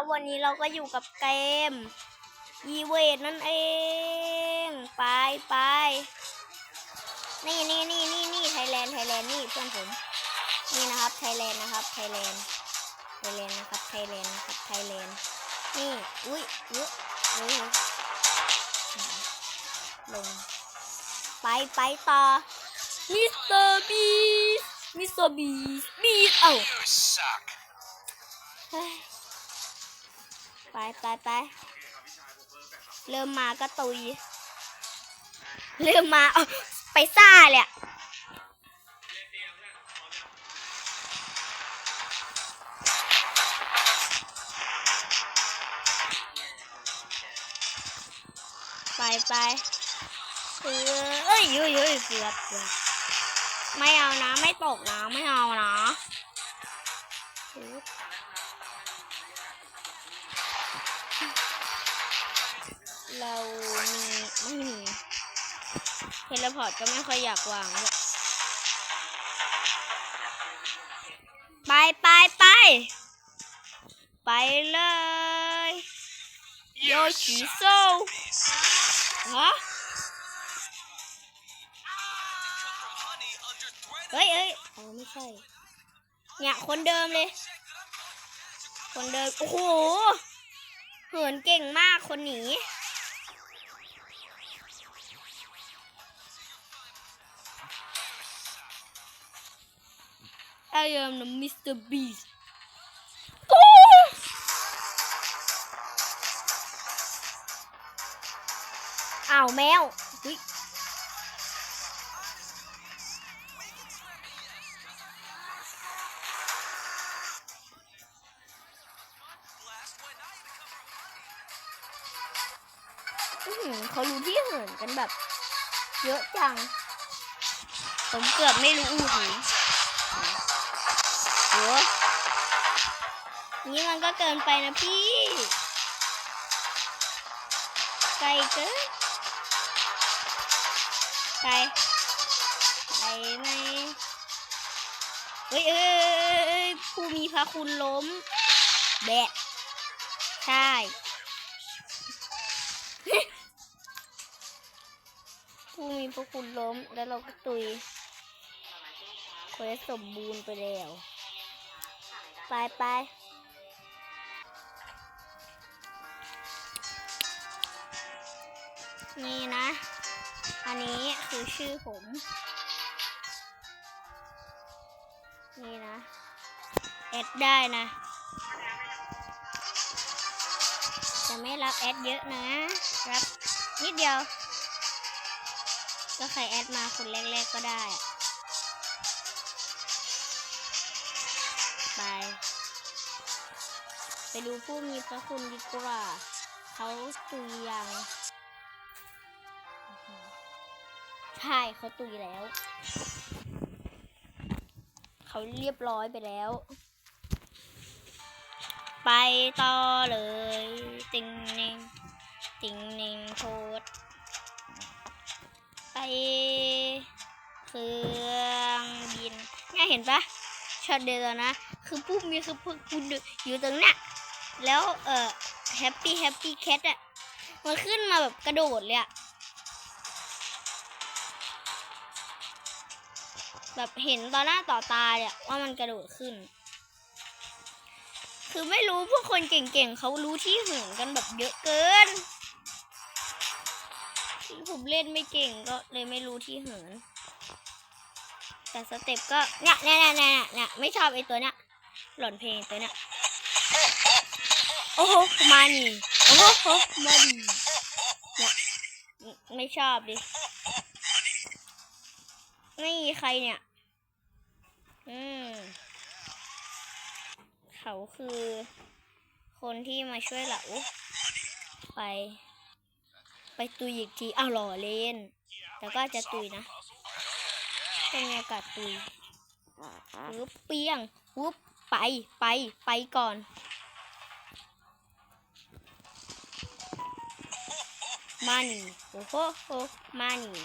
ครับ วันนี้เราก็อยู่กับเกมยีเวทนั่นเอง ไปไปนี่นี่นี่นี่นี่ไทยแลนด์ไทยแลนด์นี่เพื่อนผมนี่นะครับไทยแลนด์นะครับไทยแลนด์ไทยแลนด์นะครับไทยแลนด์นะครับไทยแลนด์นี่อุ้ยอุ้ยอุ้ยลงไปไปต่อมิสเตอร์บีสมิสเตอร์บีสบีสเอ้า ไปไปไปเริ่มมาก็ตุย เริ่มมาเอาไปซ่าเลยไปไปเออเอ้ยเอ้ยเอ้ยเกือเกือบไม่เอานะ ไม่ตกนะ ไม่เอานะ เรามีไม่มีเทเลพอร์ตก็ไม่ค่อยอยากวางเลยไปไปไป ไปเลยโยชิโซฮะเฮ้ยเอ้ยอ๋อไม่ใช่เนี่ยคนเดิมเลย คนเดิม โอ้โหเหินเก่งมากคนหนี I am the Mr. Beast โอ้อ้าวแมวอุ๊ยอื้อหือเขารู้ที่เหินกันแบบ เยอะจัง ผมเกือบไม่รู้อู้หูโอ้ นี่มันก็เกินไปนะพี่ ไกลเกินไกลไกลไหมเฮ้ยเอ้ยเอ้ยเอ้ยผู้มีพระคุณล้ม แบะ ใช่ผู้มีพระคุณล้มแล้วเราก็ตุยเควสสมบูรณ์ไปแล้ว ไปไปนี่นะ อันนี้คือชื่อผม นี่นะ แอดได้นะ จะไม่รับแอดเยอะนะ รับนิดเดียว ก็ใครแอดมาคนแรกๆก็ได้ ไป ไปดูผู้มีพระคุณดีกว่า เขาตุยยัง ใช่เขาตุยแล้ว เขาเรียบร้อยไปแล้ว ไปต่อเลย ติงเนงติงเนงโคตรไปเครื่องบินเนี่ยเห็นปะช็อตเดียวนะ คือปุ๊บมีคือปุ๊บคุณอยู่ตรงนี้ยแล้วเอ่อแฮปปี้แฮปปี้แคทอะมันขึ้นมาแบบกระโดดเลยอะแบบเห็นต่อหน้าต่อตาเนี่ยว่ามันกระโดดขึ้น คือไม่รู้พวกคนเก่งๆเขารู้ที่เหินกันแบบเยอะเกินผมเล่นไม่เก่งก็เลยไม่รู้ที่เหิน แต่สเต็ปก็เนี่ยเนี่ยเนี่ยเนี่ยเนี่ยไม่ชอบไอ้ตัวเนี้ย หล่อนเพลงตัวเนี้ยโอ้โหมานี่โอ้โหมาดีเนี่ยไม่ชอบดินี่มีใครเนี่ย อืม เขาคือ คนที่มาช่วยเหลาไป ไปตุยอีกทีอ้าวหล่อเล่น แต่ก็จะตุยนะต้องมีโอกาสตุยปึ๊บเปียงปุ๊บ ไปไปไปก่อน มานี่โอ้โหมานี่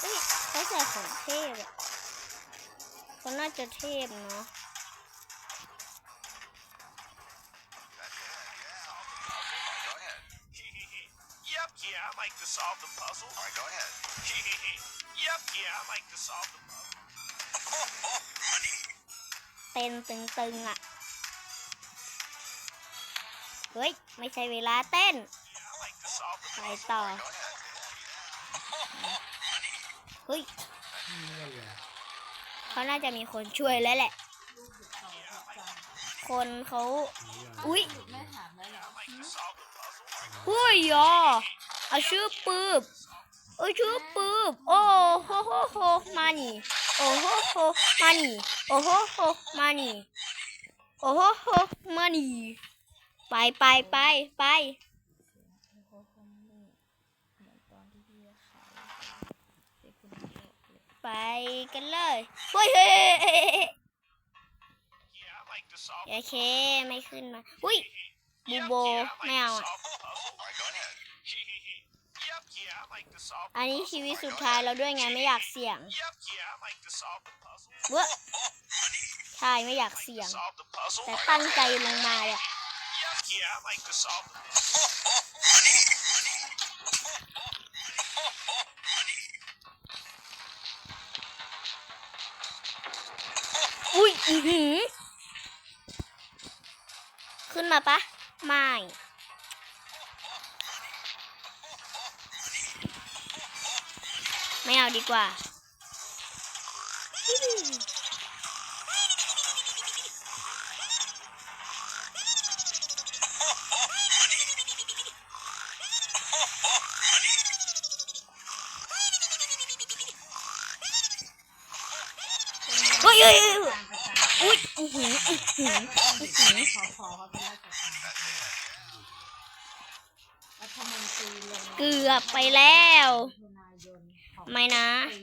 เฮ้ยเขาใส่ของเท่อะเขาน่าจะเทพเนาะ Like solve the เต้นตึงๆอะ เฮ้ย ไม่ใช่เวลาเต้นไปต่อ เฮ้ย เขาน่าจะมีคนช่วยแล้วแหละ คนเขา อุ้ย แม่วอุ้ยยอเอาชื่อปืบ เอ้ยชื่อปืบโอ้โหโหโหมานี่โอ้โหโหมานี่โอ้โหโหมานี่โอ้โหโหมานี่ไปไปไปไปไปกันเลยเฮ้ยเฮ้ยเฮ้ยเฮ้ย Yeah, I like to solve โอเคไม่ขึ้นมาอุ้ยบู Yep, โบ yeah, I ไม่ like เอา to อะ solve the puzzle. All right, go ahead. yep, yeah, I like to solve อันนี้ชีวิตสุดท้ายเราด้วยไงไม่อยากเสี่ยงเว้ยใช่ไม่อยากเสี่ยง แต่ตั้งใจลงมาอะอุ้ยขึ้นมาปะไม่ ไม่เอาดีกว่า เฮ้ยเฮ้ยเฮ้ยอุ้ยอื้อหืออื้อหืออื้อหือ ขอขอเขาเป็นราชการรัฐมนตรีลงเกือบไปแล้วมิ ถุนายนของไม่นะปี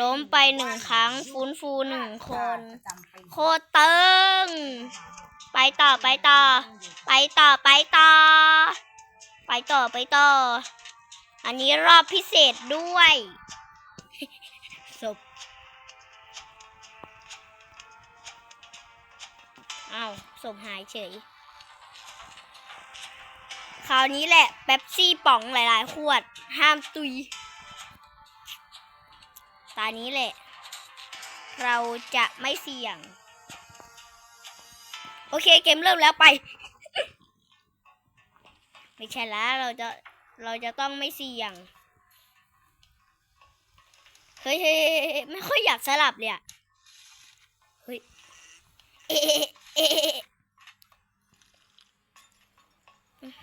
ล้มไปหนึ่งครั้ง ฟื้นฟูหนึ่งคนประจำปีโคตรตึงไปต่อไปต่อ ไปต่อไปต่อ ไปต่อไปต่อ อันนี้รอบพิเศษด้วยศพอ้าวศพหายเฉย คราวนี้แหละเป๊ปซี่ป๋องหลายๆ ขวด ห้ามตุย ตานี้แหละ เราจะไม่เสี่ยง โอเคเกมเริ่มแล้วไป ไม่ใช่แล้วเราจะเราจะต้องไม่เสี่ยง เฮ้ยไม่ค่อยอยากสลับเลยอะเฮ้ยเอ๊ะเอ๊ะ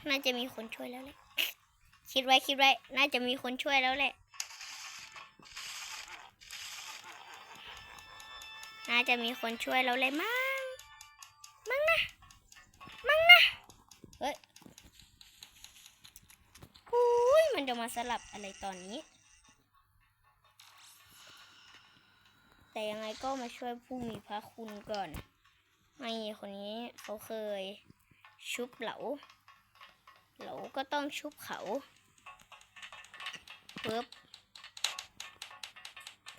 น่าจะมีคนช่วยแล้วแหละ คิดไว้คิดไว้ น่าจะมีคนช่วยแล้วแหละ น่าจะมีคนช่วยเราเลยมั้ง มั้งนะ มั้งนะ เฮ้ยอุ้ยมันจะมาสลับอะไรตอนนี้ แต่ยังไงก็มาช่วยผู้มีพระคุณก่อน ไม่คนนี้เขาเคยชุบเหลา เหลาก็ต้องชุบเขาเพิบ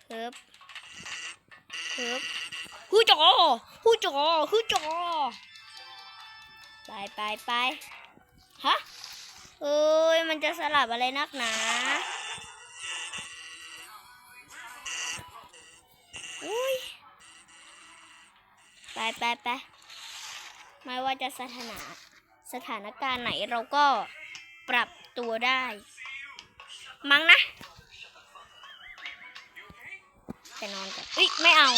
เพิบ เพิบฮู้จอฮู้จอฮู้จอไปไปไปฮะเอ้ยมันจะสลับอะไรนักหนาอุ้ยไปไปไปไม่ว่าจะสถานะสถานการณ์ไหนเราก็ปรับตัวได้ มั้งนะ จะนอนก่อนอุ้ยไม่เอา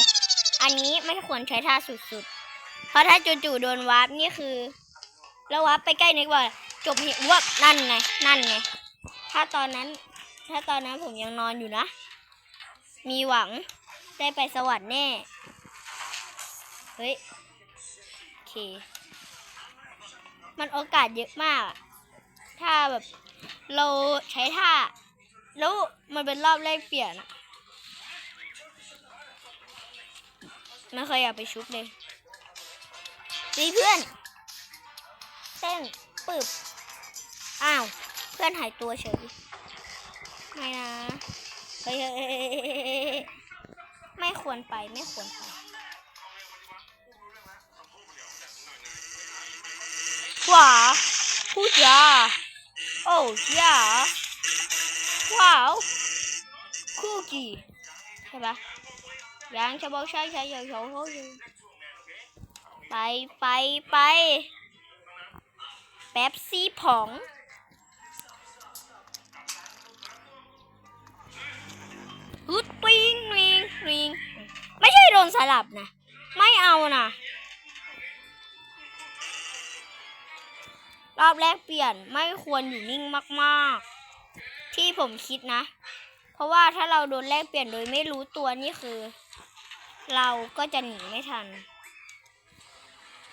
อันนี้ไม่ควรใช้ท่าสุดๆ เพราะถ้าจู่ๆโดนวาร์ปนี่คือ แล้ววาร์ปไปใกล้นึกว่า จบนี่วับนั่นไงนั่นไงถ้าตอนนั้น ถ้าตอนนั้นผมยังนอนอยู่นะ มีหวังได้ไปสวรรค์แน่ เฮ้ย โอเค มันโอกาสเยอะมาก ถ้าแบบเราใช้ท่า แล้วมันเป็นรอบแรกเปลี่ยนอะ ไม่เคยอยากไปชุบเลยดีเพื่อน เต้นปึบอ้าว เพื่อนหายตัวเฉย ไม่นะเฮ้ยไม่ควรไปไม่ควรไปขวาพูดจาโอ้ยาว้าวคุกกี้ใช่ปะ ยังจะบอกใช่ใช่ยังเขาเขาอยู่ไปไปไปแป๊บซี่ผองฮึดปิงริงริงไม่ใช่โดนสลับนะ ไม่เอานะรอบแรกเปลี่ยนไม่ควรอยู่นิ่งมากๆ ที่ผมคิดนะ เพราะว่าถ้าเราโดนแลกเปลี่ยนโดยไม่รู้ตัวนี่คือ เราก็จะหนีไม่ทัน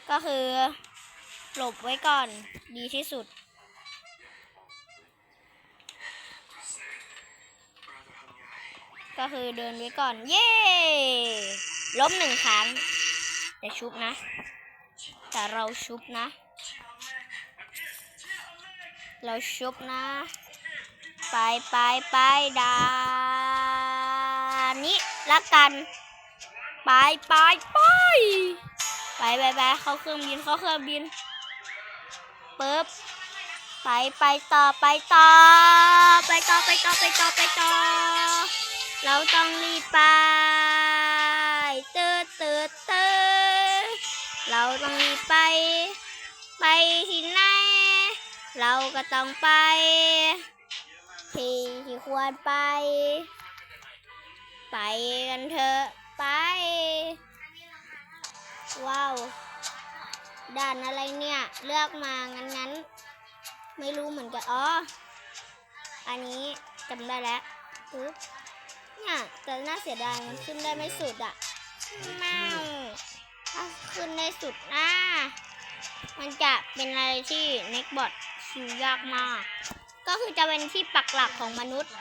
ก็คือ หลบไว้ก่อนดีที่สุด ก็คือเดินไว้ก่อน เย้ล้มหนึ่งครั้งแต่ชุบนะ แต่เราชุบนะ เราชุบนะ ไปไปไปดานนี้ละกัน ไปไปไปไปไปไปเข้าเครื่องบินเข้าเครื่องบินปึ๊บไปไปต่อไปต่อ ไปต่อไปต่อไปต่อไปต่อ เราต้องรีบไปเติร์เติร์เติร์เราต้องรีบไป ไปที่ไหนเราก็ต้องไป ที่ที่ควรไป ไปกันเถอะ ไป ว้าว ด่านอะไรเนี่ย เลือกมางั้นงั้น ไม่รู้เหมือนกัน อ๋อ อันนี้จำได้แล้วปึ๊บเนี่ยแต่น่าเสียดายมันขึ้นได้ไม่สุดอะแมวถ้าขึ้นได้สุดนะมันจะเป็นอะไรที่เน็กบอทคิวยากมาก ก็คือจะเป็นที่ปักหลักของมนุษย์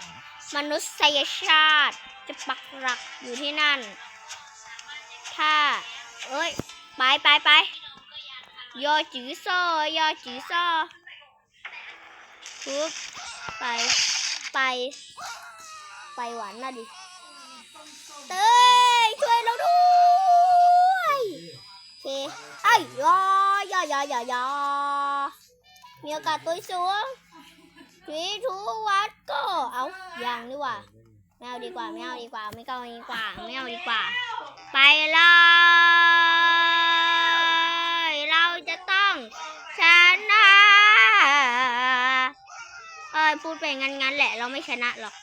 มนุษยชาติจะปักหลักอยู่ที่นั่น ถ้า เอ้ย ไปไปไปยอจือซอยอจือซอปุ๊บไปไป ไปหวานน่ะดิ เต้ยช่วยเราด้วยโอเคไอ้ยยอยอยอยอยอมีโอกาสตัวสูง ทีทูวัดก็เอาอย่างนี่หว่าไม่เอาดีกว่าไม่เอาดีกว่าไม่เอาดีกว่าไม่เอาดีกว่า ไปเลยเราจะต้องชนะเอ้ยพูดไปงั้นๆแหละเราไม่ชนะหรอก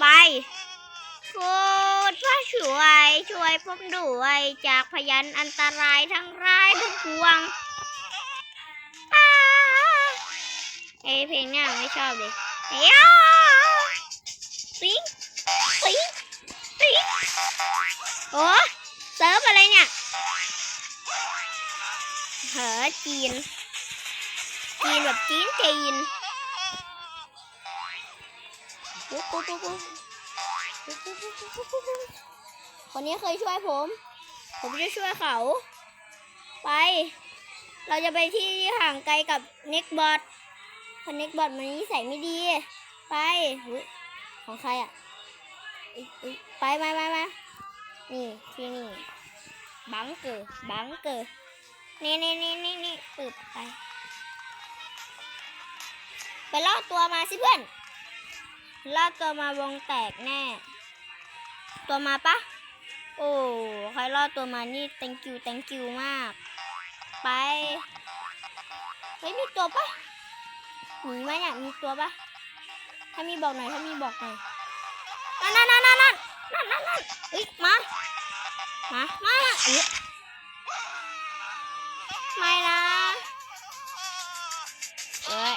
ไปพูดพระช่วยช่วยผมด้วยจากพยันอันตรายทั้งร้ายทั้งปวง อเพลงเนี่ยไม่ชอบเลยเฮ้ยอ้าปิ๊งปิ๊งปิ๊งโอ้เซิร์ฟอะไรเนี่ยเหอจีน จีนแบบจีนจีนปุ๊บปุ๊บปุ๊บปุ๊บคนนี้เคยช่วยผม ผมจะช่วยเขา ไป เราจะไปที่ห่างไกลกับเน็กบอท คนเน็กบอทมันนิสัยไม่ดี ไปของใครอะอุ๊ยอุ๊ยไปมามามานี่ที่นี่ บังเกอร์บังเกอร์นี่นี่นี่นี่นี่ปึบไป ไปล่อตัวมาสิเพื่อนล่าตัวมาวงแตกแน่ ตัวมาปะโอ้ใครล่อตัวมานี่ thank you thank you มาก ไปเฮ้ยมีตัวปะ หนีไหมเนี่ยมีตัวปะถ้ามีบอกหน่อยถ้ามีบอกหน่อยนั่นนั่นนั่นนั่นนั่นนั่นนั่นนั่นเฮ้ยมามามาเอ้ยไม่นะเอ้ย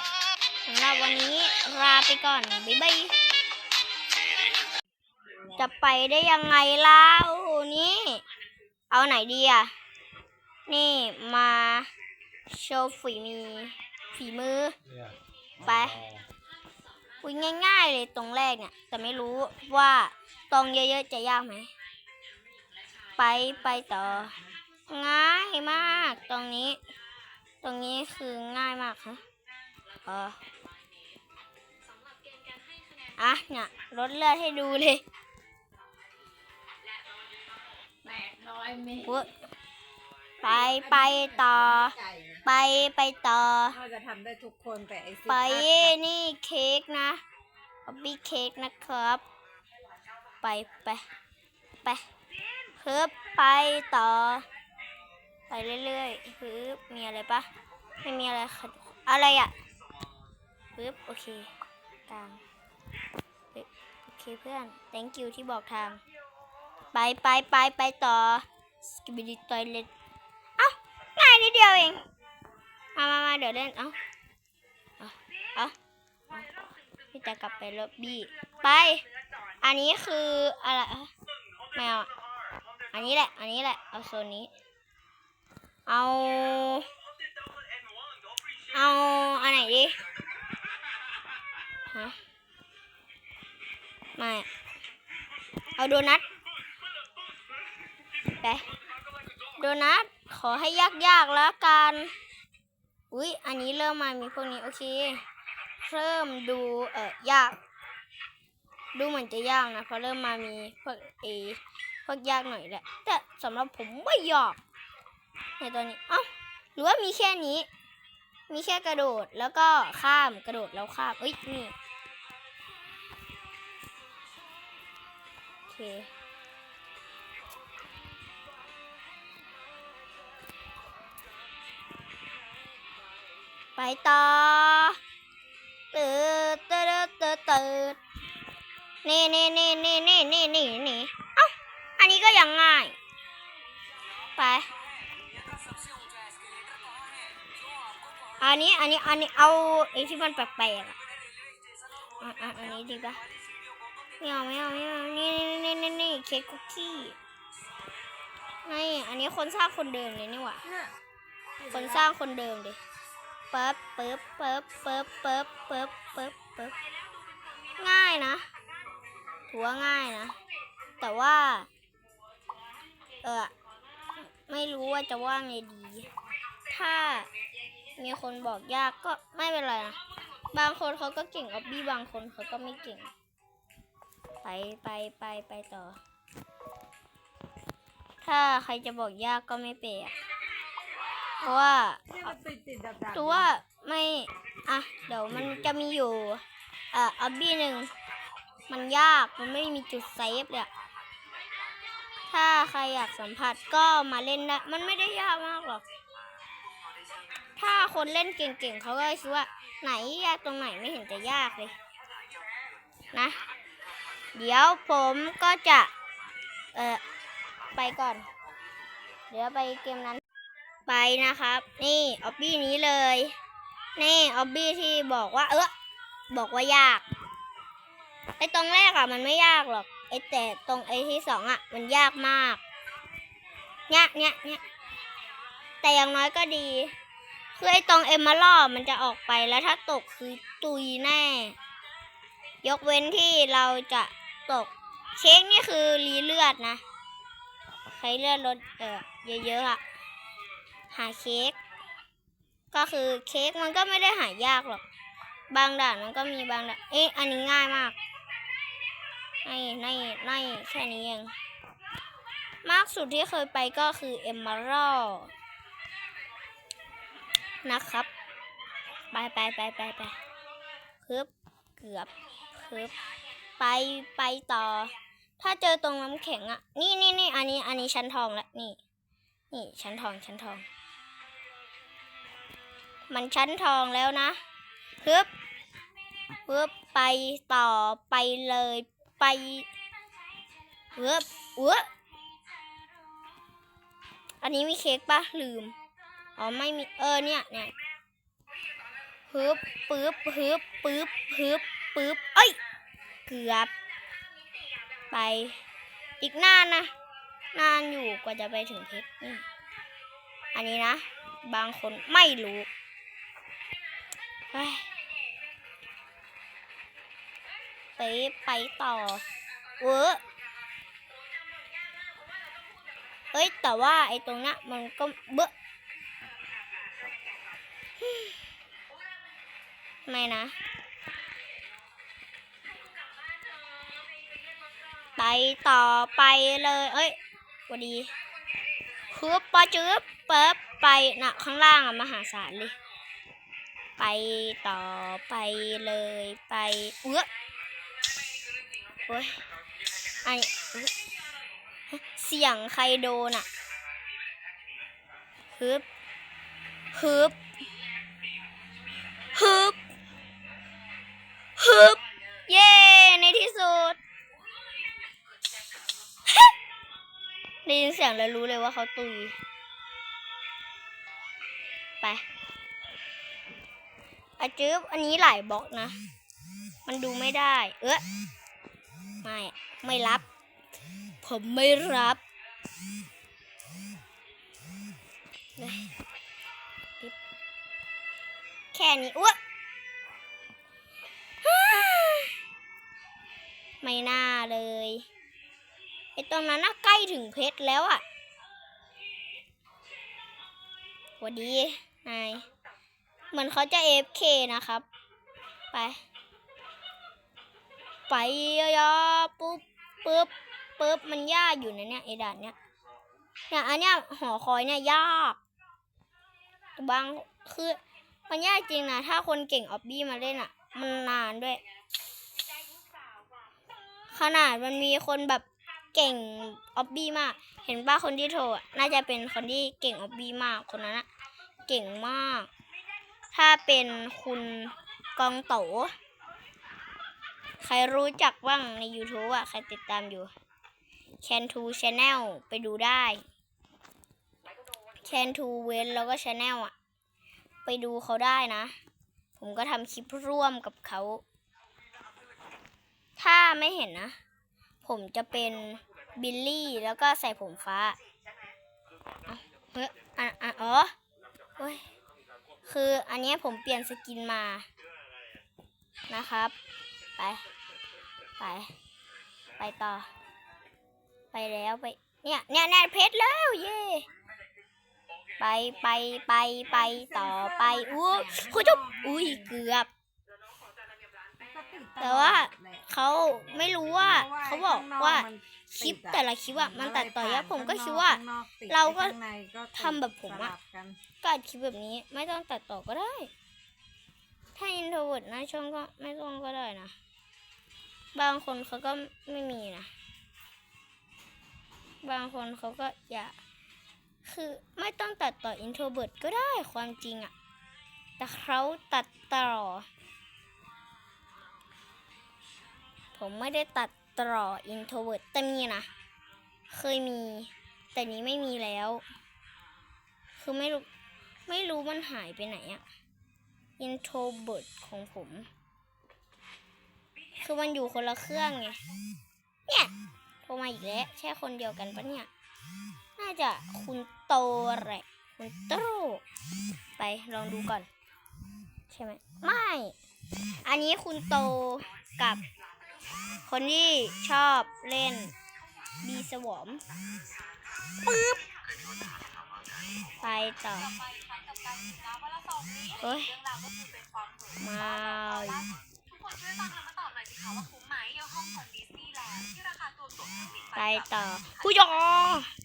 สำหรับวันนี้ลาไปก่อนบ๊ายบายจะไปได้ยังไงล่ะโอ้โหนี่เอาไหนดีอะนี่มาโชว์ฝีมือฝีมือ ไป อุ้ยง่ายๆเลยตรงแรกเนี่ย แต่ไม่รู้ว่าตรงเยอะๆจะยากไหม ไปไปต่อ ง่ายมาก ตรงนี้ ตรงนี้คือง่ายมากฮะเอออะเนี่ยลดเลือดให้ดูเลยร้อยเมตรเว้ย ไปไปต่อไก่นะไปไปต่อ เราจะทำได้ทุกคนแต่ไอ้ซิไปอัพนี่เค้กนะออบบี้เค้กนะครับ ไปไปไปเพิ่บไปต่อ ไปเรื่อยๆฮึบมีอะไรปะไม่มีอะไรค่ะอะไรอะฮึบโอเคกลางเฮ้ยโอเคเพื่อน thank you ที่บอกทาง ไปไปไปไปต่อสกิบิดิตอยเล็ตเอ้าง่ายนิ ดียวเอง มามามาเดี๋ยวเล่น เอ้า เอาเอาพี่จะกลับไปล็อบบี้ ไป อันนี้คืออะไรแมวอันนี้แหละ อันนี้แหละ เอาโซนนี้ เอา เอาอันไหนดี ฮะ ไม่ เอาโดนัท ไป โดนัทขอให้ยากๆแล้วกัน อุ๊ย อันนี้เริ่มมามีพวกนี้ โอเค เริ่มดูเอ่อยาก ดูเหมือนจะยากนะเพราะเริ่มมามีพวกเอพวกยากหน่อยแหละ แต่สำหรับผมไม่ยากในตอนนี้เอ้าหรือว่ามีแค่นี้ มีแค่กระโดดแล้วก็ข้ามกระโดดแล้วข้ามเอ้ยนี่โอเค ต่อตืดตืดตืดตืดนี่นี่นี่นี่นี่นี่นี่นี่เอ้าอันนี้ก็ยังง่าย ไปอันนี้อันนี้อันนี้เอาไอ้ที่มันแปลกๆอะอะอันนี้ดีปะไม่เอาไม่เอาไม่เอานี่นี่นี่นี่นี่เค้กคุกกี้นี่อันนี้คนสร้างคนเดิมเลยนี่หว่าคนสร้างคนเดิมดิ ปึ๊บปึ๊บปึ๊บปึ๊บปึ๊บปึ๊บปึ๊บปึ๊บง่ายนะถือว่าง่ายนะ แต่ว่า เออไม่รู้ว่าจะว่าไงดี ถ้ามีคนบอกยากก็ไม่เป็นไรนะ บางคนเขาก็เก่งออบบี้บางคนเขาก็ไม่เก่ง ไปไปไปไปต่อ ถ้าใครจะบอกยากก็ไม่เปะ เพราะว่าเนี่ยมันติดติดดับดับตัวว่าไม่ อะ เดี๋ยวมันจะมีอยู่เอ่อออบบี้หนึ่ง มันยาก มันไม่มีจุดเซฟเลยอะถ้าใครอยากสัมผัสก็มาเล่นได้ มันไม่ได้ยากมากหรอก ถ้าคนเล่นเก่งๆเขาก็คิดว่า ไหนยากตรงไหนไม่เห็นจะยากเลย นะ เดี๋ยวผมก็จะ เอ่อไปก่อน เดี๋ยวไปเกมนั้น ไปนะครับ นี่ออบบี้นี้เลย นี่ออบบี้ที่บอกว่า เออบอกว่ายากไอตรงแรกอะมันไม่ยากหรอกไอแต่ตรงไอที่สองอะมันยากมากเนี่ยเนี่ยเนี่ยแต่อย่างน้อยก็ดี คือไอตรงเอมมอรัลด์มันจะออกไปแล้วถ้าตกคือตุยแน่ ยกเว้นที่เราจะตกเค้กนี่คือรีเลือดนะใครเลือดลดเออเยอะๆอะ หาเค้กก็คือเค้กมันก็ไม่ได้หายากหรอก บางด่านมันก็มีบางด่านเอ๊ะอันนี้ง่ายมากนี่นี่นี่แค่นี้เอง มากสุดที่เคยไปก็คือเอมเมอรัลนะครับ ไปไปไปไปไปฮึบเกือบฮึบไปไปต่อ ถ้าเจอตรงน้ำแข็งอะนี่นี่นี่อันนี้อันนี้ชั้นทองแล้วนี่ นี่ชั้นทองชั้นทอง มันชั้นทองแล้วนะฮึบฮึบไปต่อไปเลยไปฮึบเว้ออันนี้มีเค้กปะลืม อ๋อไม่มี เออเนี่ยเนี่ยฮึบปึ๊บฮึบปึ๊บฮึบปึ๊บเอ้ย เกือบ ไป อีกนานนะ นานอยู่กว่าจะไปถึงเพชรนี่อันนี้นะ บางคนไม่รู้ ไปไปต่อเวอเอ้ย แต่ว่าไอ้ตรงนี้ยมันก็เบอะไม่นะ ไปต่อไปเลย เอ้ยสวัสดีคือปอจืบเปิบไปนะข้างล่างอะมหาศาลเลย ไปต่อไปเลยไปเอื้อโอ้ยไอเอื้อเสียงใครโดนอะฮึบฮึบฮึบฮึบเย้ในที่สุดได้ยินเสียงแล้วรู้เลยว่าเขาตุย อาจืบอันนี้หลายบล็อกนะ มันดูไม่ได้ เอ๊ะไม่ ไม่รับ ผมไม่รับแค่นี้อ้วไม่น่าเลยไอตรงนั้นน่ะใกล้ถึงเพชรแล้วอะ่ะวัสดีนาย เหมือนเขาจะ AFK นะครับ ไป ไปยาๆปุ๊บปุ๊บปุ๊บมันยากอยู่นะเนี่ยไอ้ด่านเนี้ยเนี่ยอันเนี้ยหอคอยเนี่ยยากบางคือมันยากจริงนะถ้าคนเก่งออบบี้มาเล่นอะ่ะ มันนานด้วย ขนาดมันมีคนแบบเก่งออบบี้มาก เห็นป้าคนที่โทรอะน่าจะเป็นคนที่เก่งออบบี้มากคนนั้นอะเก่งมาก ถ้าเป็นคุณกองโตใครรู้จักบ้างใน YouTube อะใครติดตามอยู่ Can to Channel ไปดูได้ Can to เว้นแล้วก็ Channel อะไปดูเขาได้นะ ผมก็ทำคลิปร่วมกับเขา ถ้าไม่เห็นนะ ผมจะเป็นบิลลี่แล้วก็ใส่ผมฟ้าเอาเฮ้ยอะอะอ๋อเฮ้ย คืออันนี้ผมเปลี่ยนสกินมานะครับ ไป ไป ไปต่อ ไปแล้วไป เนี่ยเนี่ยเนี่ยเพชรแล้ว เย่ไปไปไปไปต่อไปอู้คุณจุ๊บอุ้ยเกือบ แต่ว่าเขาไม่รู้ว่าเขาบอกว่าคลิปแต่ละคลิปอะมันตัดต่อยาผมก็ข้งนคิดว่า เราก็ทำแบบผมอะ ก็อัดคลิปแบบนี้ไม่ต้องตัดต่อก็ได้ ถ้าอินโทรเวิร์ดน้าช่องก็ไม่ต้องก็ได้นะ บางคนเขาก็ไม่มีนะ บางคนเขาก็อยากคือไม่ต้องตัดต่ออินโทรเวิร์ดก็ได้ความจริงอะแต่เขาตัดต่อ ผมไม่ได้ตัดต่ออินโทรเวิร์ดแต่มีนะ เคยมี แต่นี้ไม่มีแล้ว คือไม่รู้ ไม่รู้มันหายไปไหนอะ introvert ของผม คือมันอยู่คนละเครื่องไง เนี่ยโทรมาอีกแล้ว ใช่คนเดียวกันปะเนี่ย น่าจะคุณโตแหละ คุณโตไปลองดูก่อน ใช่ไหม ไม่ อันนี้คุณโตกับ คนที่ชอบเล่นบีสวอมปึ๊บ ไปต่อเฮ้ยมาทุกคนช่วยฟังแล้วมาตอบหน่อยสิคะว่าคุ้มไหมเยี่ยมห้อองดิสนีย์แลนด์ที่ราคาตัวตั๋วเครื่อบินไปต่อผู้ยอ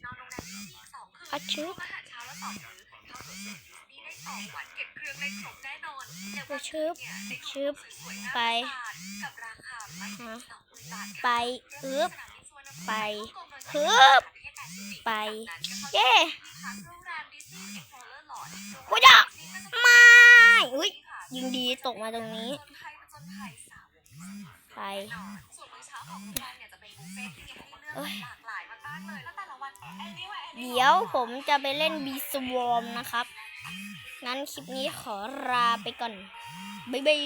นอนโรงแรมที่นี่สองคืนอาชึบอาหารเช้าและสองมื้อเข้าสวนสนุกดิสนีย์ได้สองวันเก็บเครื่องเล่นครบแน่นออาชึบเนี่ยได้ชึบไปไม่ถึงสองหมื่นบไปอึบไปฮึฮึบไป เย้ กูจะไม่อุ้ยยิงดีตกมาตรงนี้ไปเดี๋ยวผมจะไปเล่นบีสวอมนะครับ งั้นคลิปนี้ขอลาไปก่อน บ๊ายบาย